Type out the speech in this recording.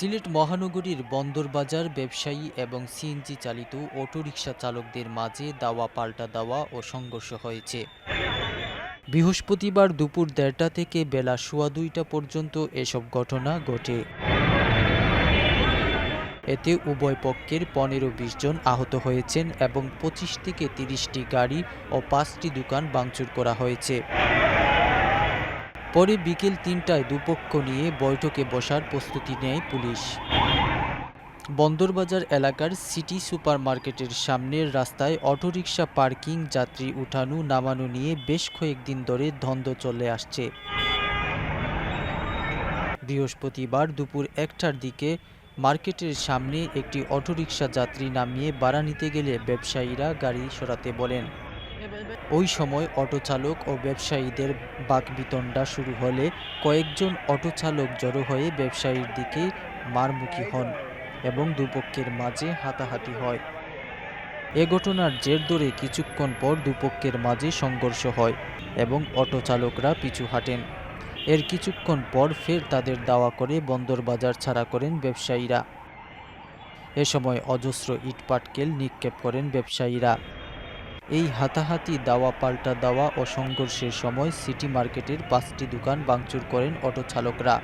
সিলেট মহানগরীর বন্দরবাজার ব্যবসায়ী এবং সিএনজি চালিত অটোরিকশা চালকদের মাঝে দাওয়া পাল্টা দেওয়া ও সংঘর্ষ হয়েছে। বৃহস্পতিবার দুপুর দেড়টা থেকে বেলা সোয়া দুইটা পর্যন্ত এসব ঘটনা ঘটে। এতে উভয় পক্ষের পনেরো বিশ জন আহত হয়েছেন এবং পঁচিশ থেকে তিরিশটি গাড়ি ও পাঁচটি দোকান ভাঙচুর করা হয়েছে। পরে বিকেল তিনটায় দুপক্ষ নিয়ে বৈঠকে বসার প্রস্তুতি নেয় পুলিশ। বন্দরবাজার এলাকার সিটি সুপার মার্কেটের সামনের রাস্তায় অটোরিকশা পার্কিং, যাত্রী উঠানো, নামানো নিয়ে বেশ কয়েকদিন ধরে দ্বন্দ্ব চলে আসছে। বৃহস্পতিবার দুপুর একটার দিকে মার্কেটের সামনে একটি অটোরিকশা যাত্রী নামিয়ে বাড়া নিতে গেলে ব্যবসায়ীরা গাড়ি সরাতে বলেন। ওই সময় অটো চালক ও ব্যবসায়ীদের বাকবিতণ্ডা শুরু হলে কয়েকজন অটো চালক জড়ো হয়ে ব্যবসায়ীর দিকে মারমুখী হন এবং দুপক্ষের মাঝে হাতাহাতি হয়। এ ঘটনার জের ধরে কিছুক্ষণ পর দুপক্ষের মাঝে সংঘর্ষ হয় এবং অটো চালকরা পিছু হাঁটেন। এর কিছুক্ষণ পর ফের তাদের দাওয়া করে বন্দর বাজার ছাড়া করেন ব্যবসায়ীরা। এ সময় অজস্র ইটপাটকেল নিক্ষেপ করেন ব্যবসায়ীরা। এই হাতাহাতি দাওয়া পাল্টা দাওয়া ও সংঘর্ষের সময় সিটি মার্কেটের পাঁচটি দোকান ভাঙচুর করেন অটো চালকরা।